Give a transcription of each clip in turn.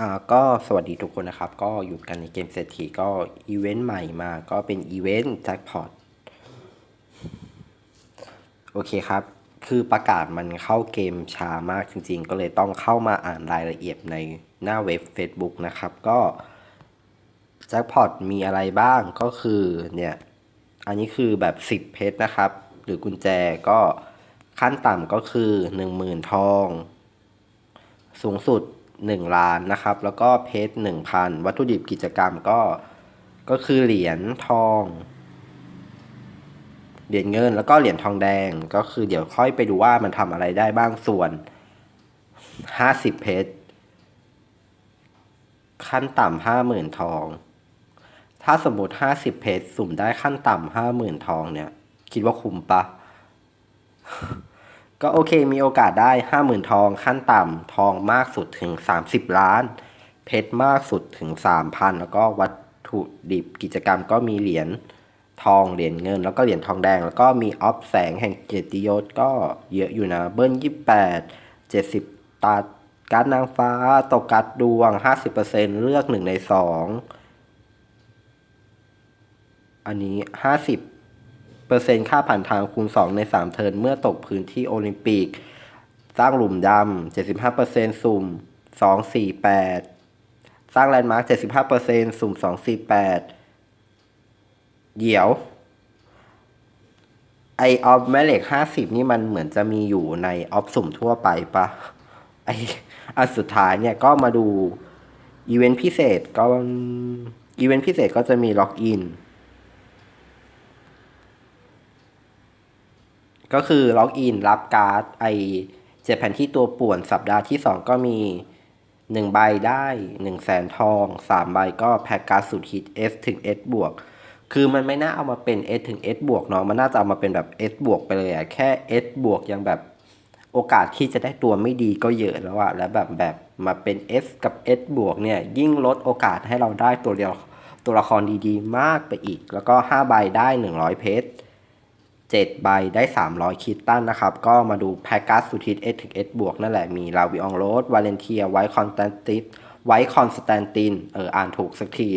อ่าก็สวัสดีทุกคนนะครับ ก็อยู่กันในเกมเศรษฐีก็อีเวนต์ใหม่มา ก็เป็นอีเวนต์แจ็คพอตโอเคครับ คือประกาศมันเข้าเกมช้ามากจริง ๆ ก็เลยต้องเข้ามาอ่านรายละเอียดในหน้าเว็บ Facebook นะครับ ก็แจ็คพอตมีอะไรบ้างก็คือเนี่ย อันนี้คือแบบ 10 เพชรนะครับ หรือกุญแจก็ขั้นต่ำก็คือ 10,000 ทอง สูงสุด 1 ล้านนะครับ แล้วก็เพชร1,000 วัตถุดิบกิจกรรมก็ก็คือเหรียญทอง เหรียญเงินแล้วก็เหรียญทองแดงก็คือเดี๋ยวค่อยไปดูว่ามันทำอะไรได้บ้างส่วน 50 เพชรขั้นต่ำห้าหมื่นทอง ถ้าสมมติ50เพชรสุ่มได้ขั้นต่ำห้าหมื่นทองเนี่ย คิดว่าคุ้มปะ ก็โอเคมีโอกาสได้ห้าหมื่นทองขั้นต่ำทองมากสุดถึง 30 ล้าน เพชรมากสุดถึง 3,000 แล้วก็วัตถุดิบกิจกรรมก็มีเหรียญทองเหรียญเงิน แล้วก็เหรียญทองแดง แล้วก็มีออฟแสงแห่งเกียรติยศก็เยอะอยู่นะ เบิ้ล28 70 ตาการนางฟ้า ตกกัดดวง 50%เลือก 1 ใน 2 อันนี้ 50 เปอร์เซ็นต์ค่าผ่านทางคูณ 2 ใน 3 เทิร์นเมื่อตกพื้นที่โอลิมปิก สร้างหลุมดำ75เปอร์เซ็นต์สุ่ม 248 สร้างแลนด์มาร์ค75เปอร์เซ็นต์สุ่ม 248 เดี๋ยว ไอออฟแม่เหล็ก50 นี่มันเหมือนจะมีอยู่ในออฟสุ่มทั่วไปปะไออันสุดท้ายเนี่ยก็มาดูอีเวนต์พิเศษก็อีเวนต์พิเศษก็จะมีล็อกอิน ก็คือล็อกอินรับการ์ดไอเจ็ดแผ่นที่ตัวป่วนสัปดาห์ที่สองก็มีหนึ่งใบได้หนึ่งแสนทองสามใบก็แพ็กการ์ดสุดฮิต S ถึง S บวกคือมันไม่น่าเอามาเป็น S ถึง S บวกเนาะมันน่าจะเอามาเป็นแบบ S บวกไปเลยอะแค่ S บวกยังแบบโอกาสที่จะได้ตัวไม่ดีก็เยอะแล้วอะแล้วแบบแบบมาเป็น S กับ S บวกเนี่ย ยิ่งลดโอกาสให้เราได้ตัวเดียวตัวละครดีๆ มากไปอีก แล้วก็ 5 ใบได้ 100 เพชร 7 ใบได้ 300 คิตตันนะครับ ก็มาดูแพกกัสสุดฮิต S ถึง S บวกนั่นแหละมีลาวิอองโรสวาเลนเทียไวคอนสแตนติสไวคอนสแตนตินเอออ่านถูกสักที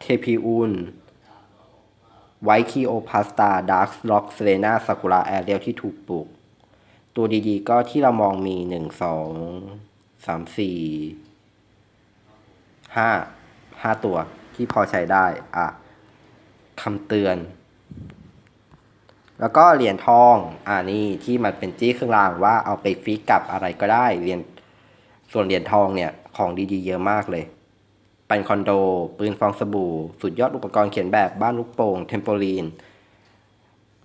เทพิอุนไวคีโอพาสตาดาร์คล็อกเซเลนาซากุระแอเรียลที่ถูกปลูกตัวดีๆ ก็ที่เรามองมี 1 2 3 4 5 5 ตัวที่พอใช้ได้ อะคำเตือน แล้วก็เหรียญทองอ่านี่ที่มันเป็นจี้เครื่องรางว่าเอาไปฟิกกับอะไรก็ได้เหรียญส่วนเหรียญทองเนี่ยของดีๆเยอะมากเลยเป็นคอนโด ปืนฟองสบู่ สุดยอดอุปกรณ์เขียนแบบบ้านลูกโป่งเทมโปลีน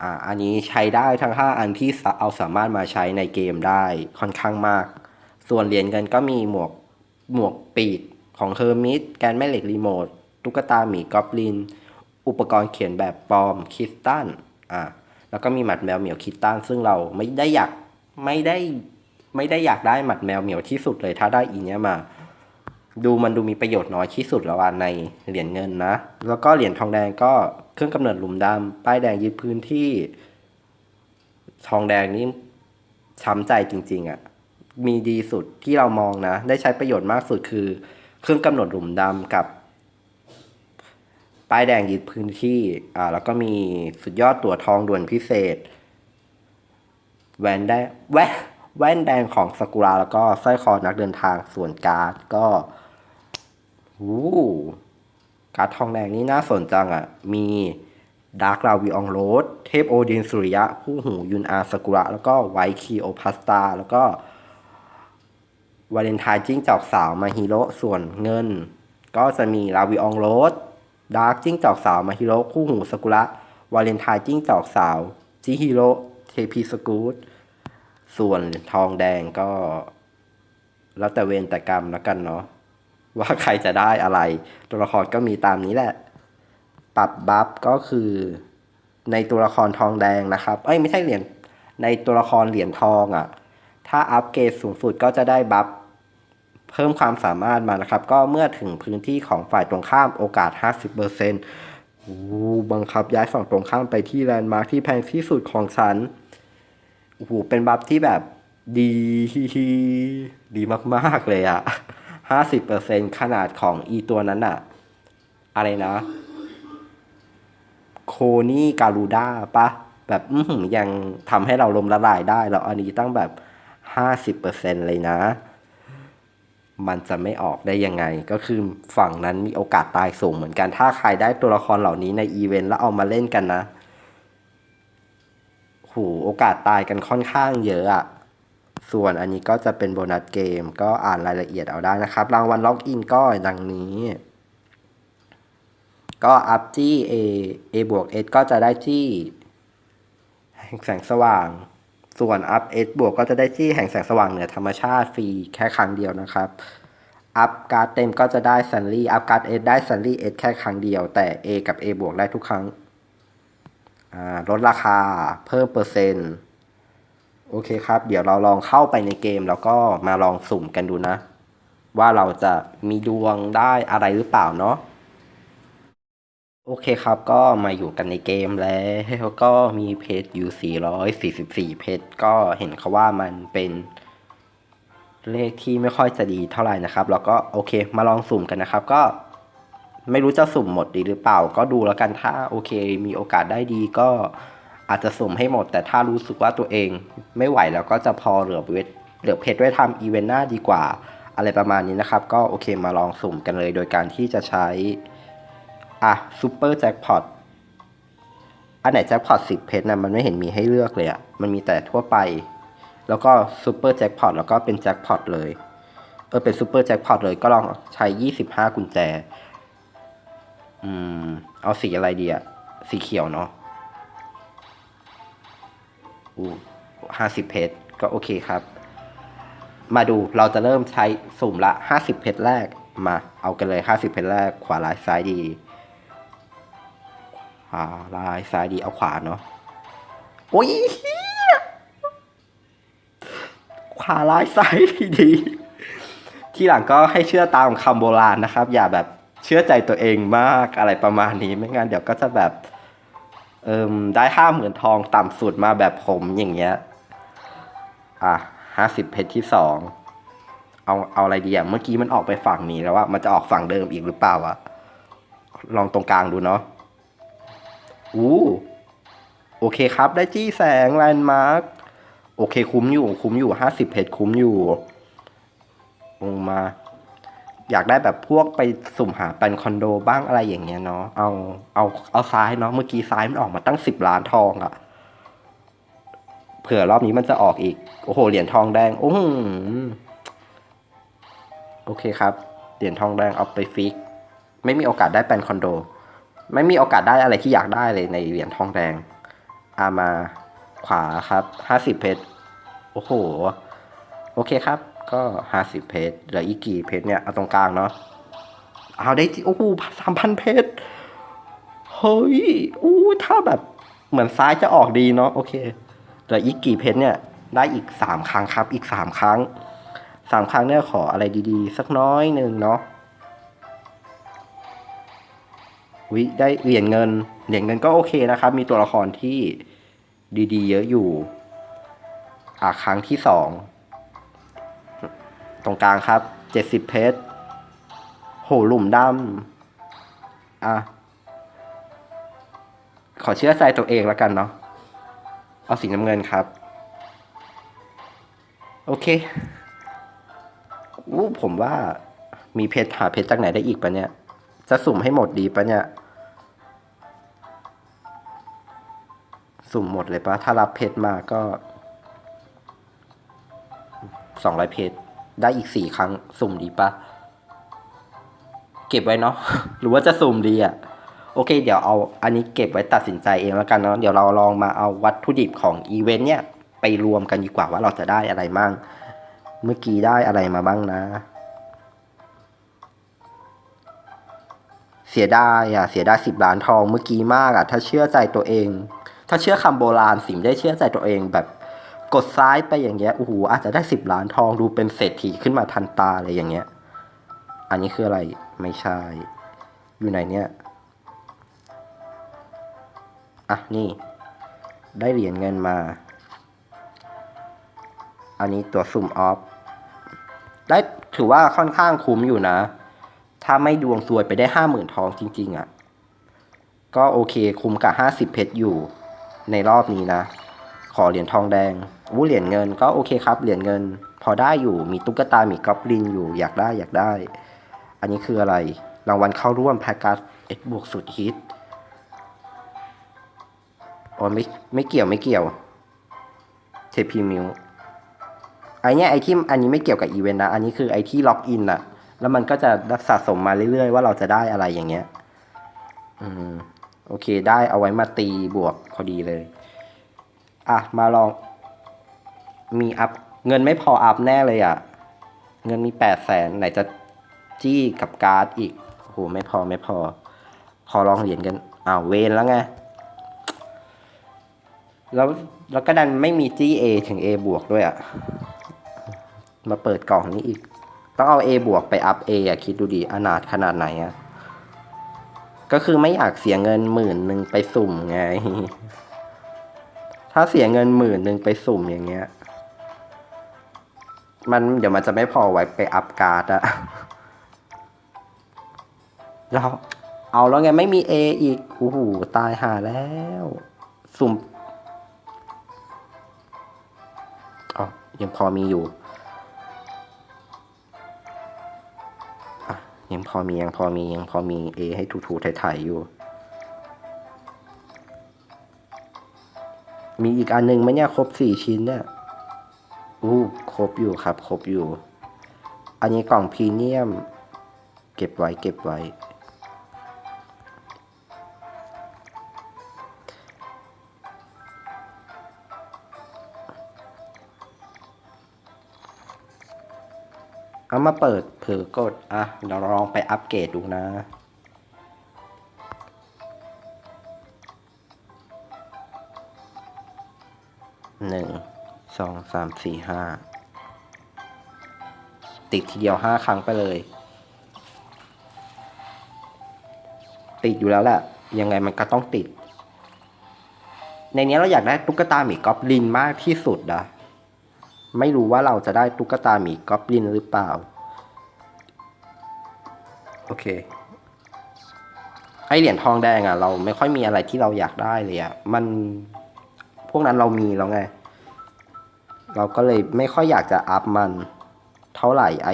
อ่าอันนี้ใช้ได้ทั้ง 5 อันที่เอาสามารถมาใช้ในเกมได้ค่อนข้างมาก ส่วนเหรียญเงินก็มีหมวกหมวกปีกของเฮอร์มิตแกนแม่เหล็กรีโมทตุ๊กตาหมีกอบลิน อุปกรณ์เขียนแบบปลอมคิสตันอ่า แล้วก็มีหมัดแมวเหมียวคิตตันซึ่งเราไม่ได้อยากไม่ได้ไม่ได้อยากได้หมัดแมวเหมียวที่สุดเลยถ้าได้อีเนี้ยมา ดูมันดูมีประโยชน์น้อยที่สุดแล้วอะในเหรียญเงินนะ แล้วก็เหรียญทองแดงก็เครื่องกำเนิดหลุมดำป้ายแดงยึดพื้นที่ ทองแดงนี่ช้ำใจจริง ๆอะมีดีสุดที่เรามองนะ ได้ใช้ประโยชน์มากสุดคือ เครื่องกำหนดหลุมดำกับ ป้ายแดงยึดพื้นที่อ่าแล้วก็มีสุดยอดตั๋วทองด่วนพิเศษ แหวนแดงแว่นแว่นแดงของสกุระแล้วก็สร้อยคอนักเดินทางส่วนการ์ดก็วู้การ์ดทองแดงนี่น่าสนจังอะ มีดาร์กลาวิอองโรสเทพโอดินสุริยะ ผู้หูยุนอาสกุระ แล้วก็ไวคีโอพาสตา แล้วก็วาเลนไทน์จิ้งจอกสาวมาฮิโร่ส่วนเงิน ก็จะมีลาวิอองโรส ดาร์กจิ้งจอกสาวมาฮิโร่คู่หูสกุระ วาเลนไทน์จิ้งจอกสาว จิฮิโร่เทพีสกูตส่วนทองแดงก็ แล้วแต่เวรแต่กรรมแล้วกันเนาะว่าใครจะได้อะไร ตัวละครก็มีตามนี้แหละ ปรับบัฟก็คือในตัวละครทองแดงนะครับ เอ้ยไม่ใช่เหรียญในตัวละครเหรียญทองอะ่ะ ถ้าอัปเกรดสูงสุดก็จะได้บัฟ เพิ่มความสามารถมานะครับ ก็เมื่อถึงพื้นที่ของฝ่ายตรงข้ามโอกาส 50%โอ้โหบังคับย้ายฝั่งตรงข้ามไปที่แลนด์มาร์คที่แพงที่สุดของฉันโอ้โหเป็นบัฟที่แบบดีดีมากๆเลยอะห้าสิบเปอร์เซ็นขนาดของอีตัวนั้นอะอะไรนะโคนี่การูด้าปะแบบอืยังทำให้เราลมละลายได้ แล้วอันนี้ตั้งแบบห้าสิบเปอร์เซ็นเลยนะ มันจะไม่ออกได้ยังไง ก็คือฝั่งนั้นมีโอกาสตายสูงเหมือนกัน ถ้าใครได้ตัวละครเหล่านี้ในอีเวนต์แล้วเอามาเล่นกันนะโหโอกาสตายกันค่อนข้างเยอะอะส่วนอันนี้ก็จะเป็นโบนัสเกม ก็อ่านรายละเอียดเอาได้นะครับ รางวัลล็อกอินก็ดังนี้ ก็อัพจี้ A A บวก S ก็จะได้ที่ แสงสว่าง ส่วนอัพ S บวกก็จะได้ที่แห่งแสงสว่างเหนือธรรมชาติฟรีแค่ครั้งเดียวนะครับอัพการ์ดเต็มก็จะได้ซันลี่อัพการ์ด S ได้ซันลี่ S แค่ครั้งเดียว แต่ A กับ A บวกได้ทุกครั้งลดราคาเพิ่มเปอร์เซ็นต์ โอเคครับ เดี๋ยวเราลองเข้าไปในเกม แล้วก็มาลองสุ่มกันดูนะ ว่าเราจะมีดวงได้อะไรหรือเปล่าเนาะ โอเคครับก็มาอยู่กันในเกมแล้วก็มีเพจอยู่ 444 เพจก็เห็นเขาว่ามันเป็นเลขที่ไม่ค่อยจะดีเท่าไหร่นะครับ แล้วก็โอเคมาลองสุ่มกันนะครับ ก็ไม่รู้จะสุ่มหมดดีหรือเปล่า ก็ดูแล้วกันถ้าโอเค มีโอกาสได้ดีก็อาจจะสุ่มให้หมด แต่ถ้ารู้สึกว่าตัวเองไม่ไหวแล้วก็จะพอเหลือเวทเหลือเพจไว้ทำอีเวนต์หน้าดีกว่า อะไรประมาณนี้นะครับ ก็โอเคมาลองสุ่มกันเลย โดยการที่จะใช้ อะซูเปอร์แจ็คพอตอันไหนแจ็คพอตสิบเพจนะมันไม่เห็นมีให้เลือกเลยอะมันมีแต่ทั่วไป แล้วก็ซูเปอร์แจ็คพอตแล้วก็เป็นแจ็คพอตเลย เออเป็นซูเปอร์แจ็คพอตเลยก็ลองใช้ยี่สิบห้ากุญแจ อืม เอาสีอะไรดีอะสีเขียวเนาะโอ้ห้าสิบเพจก็โอเคครับ มาดูเราจะเริ่มใช้สุ่มละห้าสิบเพจแรกมาเอากันเลยห้าสิบเพจแรกขวาลายซ้ายดี ขวาลายซ้ายดีเอาขวาเนาะโอ้ยขวาลายซ้ายดีดี ที่หลังก็ให้เชื่อตามคำโบราณนะครับ อย่าแบบเชื่อใจตัวเองมากอะไรประมาณนี้ไม่งั้นเดี๋ยวก็จะแบบ เอิมได้ห้าหมื่นทองต่ำสุดมาแบบผมอย่างเงี้ย อะห้าสิบเพชรที่สองเอาเอาอะไรดีอะเมื่อกี้มันออกไปฝั่งนี้แล้วว่ามันจะออกฝั่งเดิมอีกหรือเปล่าอะลองตรงกลางดูเนาะ อู้โอเคครับ ได้จี้แสงแลนด์มาร์คโอเคคุ้มอยู่ คุ้มอยู่ห้าสิบเพชรคุ้มอยู่ลงมา อยากได้แบบพวกไปสุ่มหาเป็นคอนโดบ้างอะไรอย่างเงี้ยเนาะเอาเอาเอาซ้ายเนาะเมื่อกี้ซ้ายมันออกมาตั้งสิบล้านทองอะเผื่อรอบนี้มันจะออกอีก โอ้โหเหรียญทองแดงโอ้โหโอเคครับเหรียญทองแดงเอาไปฟิก ไม่มีโอกาสได้เป็นคอนโด ไม่มีโอกาสได้อะไรที่อยากได้เลยในเหรียญทองแดง อามาขวาครับห้าสิบเพชร โอ้โห โอเคครับ ก็ห้าสิบเพชรเหลืออีกกี่เพชรเนี่ย เอาตรงกลางเนาะ เอาได้ที่โอ้โหสามพันเพชร เฮ้ยอู้ถ้าแบบเหมือนซ้ายจะออกดีเนาะ โอเค เหลืออีกกี่เพชรเนี่ย ได้อีกสามครั้งครับ อีกสามครั้งสามครั้งเนี่ยขออะไรดีๆ สักน้อยหนึ่งเนาะ วิได้เหรียญเงิน เหรียญเงินก็โอเคนะครับ มีตัวละครที่ดีๆ เยอะอยู่ อะครั้งที่สอง ตรงกลางครับ เจ็ดสิบเพชร โหหลุมดำ อะ ขอเชื่อใจตัวเองแล้วกันเนาะ เอาสีน้ำเงินครับ โอเคอู้ผมว่ามีเพชรหาเพชรจากไหนได้อีกปะเนี่ย จะสุ่มให้หมดดีปะเนี่ย สุ่มหมดเลยปะถ้ารับเพชรมาก็สองร้อยเพชรได้อีกสี่ครั้ง สุ่มดีปะเก็บไว้เนาะหรือว่าจะสุ่มดีอะ่ะโอเค เดี๋ยวเอาอันนี้เก็บไว้ตัดสินใจเองแล้วกันเนาะเดี๋ยวเราลองมาเอาวัตถุดิบของอีเวนต์เนี่ย ไปรวมกันดีกว่าว่าเราจะได้อะไรมั่ง เมื่อกี้ได้อะไรมาบ้างนะ เสียดายอะ เสียดายสิบล้านทองเมื่อกี้มากอะ ถ้าเชื่อใจตัวเอง ถ้าเชื่อคำโบราณสิมได้เชื่อใจตัวเองแบบกดซ้ายไปอย่างเงี้ยโอ้โหอาจจะได้สิบล้านทองดูเป็นเศรษฐีขึ้นมาทันตาอะไรอย่างเงี้ย อันนี้คืออะไรไม่ใช่ อยู่ไหนเนี่ยอะนี่ ได้เหรียญเงินมา อันนี้ตัวสุ่มออฟได้ถือว่าค่อนข้างคุ้มอยู่นะ ถ้าไม่ดวงซวยไปได้ห้าหมื่นทองจริง ๆอะ่ะ ก็โอเคคุ้มกับห้าสิบเพชรอยู่ ในรอบนี้นะ ขอเหรียญทองแดงวู้เหรียญเงินก็โอเคครับ เหรียญเงิน พอได้อยู่มีตุ๊กตามีกอบลินอยู่อยากได้อยากได้ อันนี้คืออะไร รางวัลเข้าร่วมแพ็กการ์ดเอ็ดบวกสุดฮิตอ๋อไม่ไม่เกี่ยวไม่เกี่ยวเทพีมิวไอเนี้ยไอที่อันนี้ไม่เกี่ยวกับอีเวนต์นะ อันนี้คือไอที่ล็อกอินอะแล้วมันก็จะสะสมมาเรื่อยๆ ว่าเราจะได้อะไรอย่างเงี้ย อืม โอเค ได้เอาไว้มาตีบวกพอดีเลย อะ มาลอง มีอัพ เงินไม่พออัพแน่เลยอะเงินมีแปดแสนไหนจะจี้กับการ์ดอีก โอ้โห ไม่พอไม่พอ ขอลองเหรียญกัน อ้าวเวนแล้วไง แล้วแล้วก็ดันไม่มีจี้เอถึง A บวกด้วยอะ่ะ มาเปิดกล่องนี้อีก ต้องเอา A บวกไปอัพ A อะ คิดดูดีอนาถขนาดไหนอะ่ะ ก็คือไม่อยากเสียเงินหมื่นหนึ่งไปสุ่มไง ถ้าเสียเงินหมื่นหนึ่งไปสุ่มอย่างเงี้ย มันเดี๋ยวมันจะไม่พอไว้ไปอัพการ์ดอะเราเอาแล้วไงไม่มี A อีกโอ้โหตายหาแล้ว สุ่มอ๋อยังพอมีอยู่ ยังพอมียังพอมียังพอมีเอให้ถูๆไถ่ๆอยู่ มีอีกอันหนึ่งไหมเนี่ยครบสี่ชิ้นเนี่ยอู้ครบอยู่ครับ ครบอยู่ อันนี้กล่องพรีเมียม เก็บไว้เก็บไว้ เอามาเปิดเผื่อกด อะเดี๋ยวลองไปอัปเกรดดูนะ หนึ่ง สองสาม สี่ ห้า ติดทีเดียวห้าครั้งไปเลย ติดอยู่แล้วแหละ ยังไงมันก็ต้องติด ในนี้เราอยากได้ตุ๊กตาหมีกอบลินมากที่สุดอะ ไม่รู้ว่าเราจะได้ตุ๊กตาหมีกอบลินหรือเปล่า โอเค ไอเหรียญทองแดงอะ่ะ เราไม่ค่อยมีอะไรที่เราอยากได้เลยอะ่ะ มันพวกนั้นเรามีแล้วไง เราก็เลยไม่ค่อยอยากจะอัพมันเท่าไหร่ไอ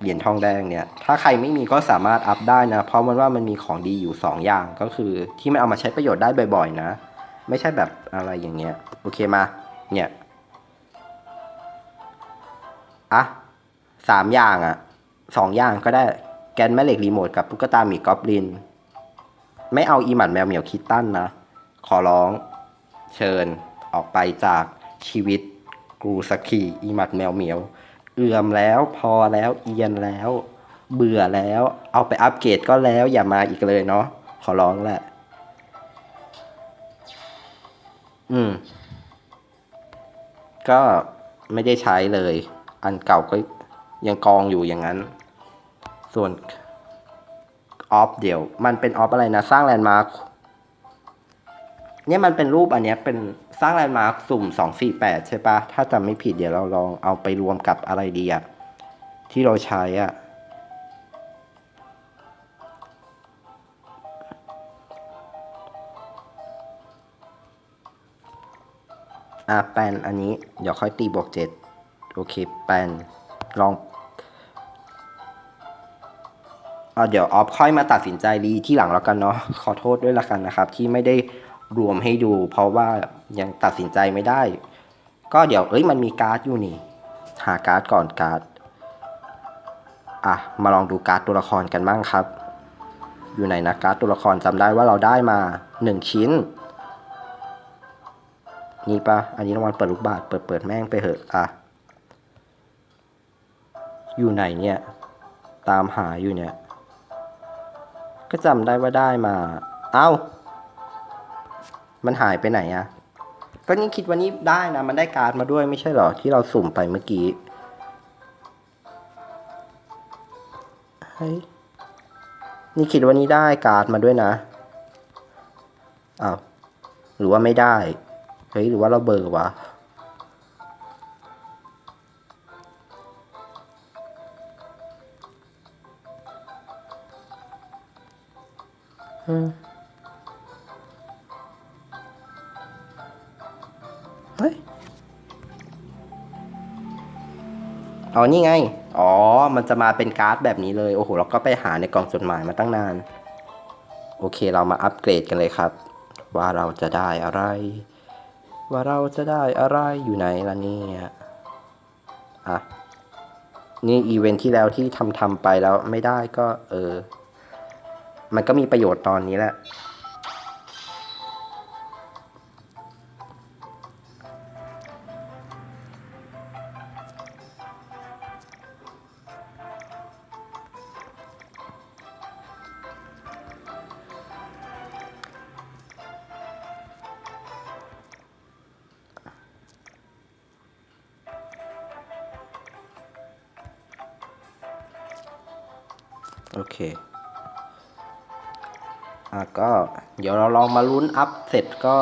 เหรียญทองแดงเนี่ย ถ้าใครไม่มีก็สามารถอัพได้นะ เพราะมันว่ามันมีของดีอยู่สองอย่างก็คือที่มันเอามาใช้ประโยชน์ได้บ่อย ๆ นะ ไม่ใช่แบบอะไรอย่างเงี้ย โอเคมา เนี่ย อะสามอย่างอะสองอย่างก็ได้แกนแม่เหล็กรีโมทกับตุ๊กตาหมีกอบลิน ไม่เอาอีหมัดแมวเหมียวคิตตันนะ ขอร้อง เชิญออกไปจากชีวิตกรูสกีอีหมัดแมวเหมียว เอื่อมแล้วพอแล้วเอียนแล้ว เบื่อแล้ว เอาไปอัปเกรดก็แล้วอย่ามาอีกเลยเนาะขอร้องแหละ อืม ก็ไม่ได้ใช้เลย อันเก่าก็ยังกองอยู่อย่างนั้น ส่วนออฟเดี๋ยว มันเป็นออฟอะไรนะ สร้างแลนด์มาร์คเนี่ยมันเป็นรูปอันเนี้ยเป็นสร้างแลนด์มาร์คสุ่มสองสี่แปดใช่ปะถ้าจำไม่ผิดเดี๋ยวเราลองเอาไปรวมกับอะไรดีอะที่เราใช้อะอะแปนอันนี้ เดี๋ยวค่อยตีบวกเจ็ด โอเคแปนลองเอเดี๋ยวออฟค่อยมาตัดสินใจรีที่หลังแล้วกันเนาะขอโทษด้วยละกันนะครับ ที่ไม่ได้รวมให้ดู เพราะว่ายังตัดสินใจไม่ได้ ก็เดี๋ยวเอ้ยมันมีการ์ดอยู่นี่ หาการ์ดก่อนการ์ดอะมาลองดูการ์ดตัวละครกันบ้างครับ อยู่ไหนนะการ์ดตัวละครจำได้ว่าเราได้มาหนึ่งชิ้น นี่ปะอันนี้รางวัลเปิดลูกบาทเปิดเปิดแม่งไปเหอะอะ อยู่ไหนเนี่ย ตามหาอยู่เนี่ย ก็จำได้ว่าได้มา เอ้า มันหายไปไหนอะก็นี่คิดว่านี่ได้นะ มันได้การ์ดมาด้วยไม่ใช่หรอ ที่เราสุ่มไปเมื่อกี้ เฮ้ย นี่คิดว่านี่ได้การ์ดมาด้วยนะอ้าว หรือว่าไม่ได้ เฮ้ย หรือว่าเราเบอร์วะ เฮ้ยอ๋อนี่ไง อ๋อ มันจะมาเป็นการ์ดแบบนี้เลย โอ้โห เราก็ไปหาในกล่องจดหมายมาตั้งนาน โอเค เรามาอัปเกรดกันเลยครับ ว่าเราจะได้อะไร ว่าเราจะได้อะไรอยู่ไหนล่ะเนี่ยอะ นี่อีเวนท์ที่แล้วที่ทำทำไปแล้วไม่ได้ก็ เออ มันก็มีประโยชน์ตอนนี้แหละโอเค อะก็เดี๋ยวเราลองมาลุ้นอัพเสร็จก็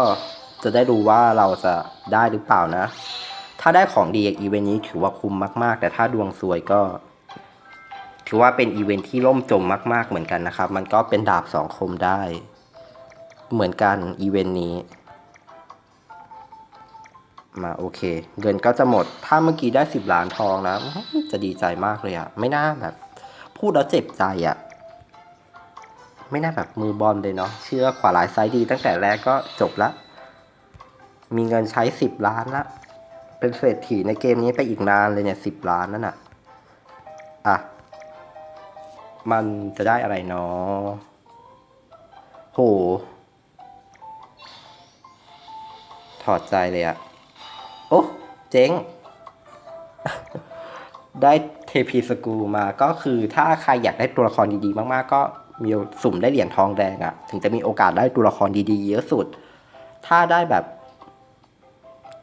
จะได้ดูว่าเราจะได้หรือเปล่านะ ถ้าได้ของดีอีเวนต์นี้ถือว่าคุ้มมาก ๆ แต่ถ้าดวงซวยก็ ถือว่าเป็นอีเวนท์ที่ล่มจมมาก ๆ เหมือนกันนะครับ มันก็เป็นดาบสองคมได้ เหมือนกันอีเวนต์นี้ มาโอเค เงินก็จะหมด ถ้าเมื่อกี้ได้สิบล้านทองนะ จะดีใจมากเลยอะไม่น่าแบบ พูดแล้วเจ็บใจอะ ไม่น่าแบบมือบอลเลยเนาะ เชื่อขวาหลายไซด์ดีตั้งแต่แรกก็จบละ มีเงินใช้สิบล้านละ เป็นเศรษฐีในเกมนี้ไปอีกนานเลยเนี่ยสิบล้านนั่นน่ะอะ มันจะได้อะไรเนาะโห ถอดใจเลยอะโอ้เจ๊ง ได้เทพีสกูมาก็คือถ้าใครอยากได้ตัวละครดีๆ มากๆก็ มีสุ่มได้เหรียญทองแดงอะถึงจะมีโอกาสได้ตัวละครดีๆ เยอะสุด ถ้าได้แบบ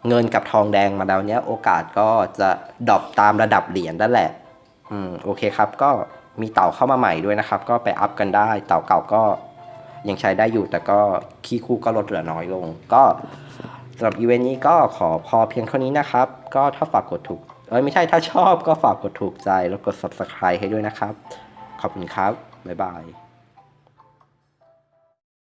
เงินกับทองแดงมาแล้วเนี้ย โอกาสก็จะดรอปตามระดับเหรียญนั่นแหละ อืมโอเคครับ ก็มีเต่าเข้ามาใหม่ด้วยนะครับ ก็ไปอัพกันได้ เต่าเก่าก็ยังใช้ได้อยู่ แต่ก็คีย์คู่ก็ลดเหลือน้อยลง ก็สำหรับอีเวนต์นี้ก็ขอพอเพียงเท่านี้นะครับ ก็ถ้าฝากกดถูก เอ้ยไม่ใช่ถ้าชอบก็ฝากกดถูกใจแล้วกด subscribe ให้ด้วยนะครับ ขอบคุณครับ บ๊ายบาย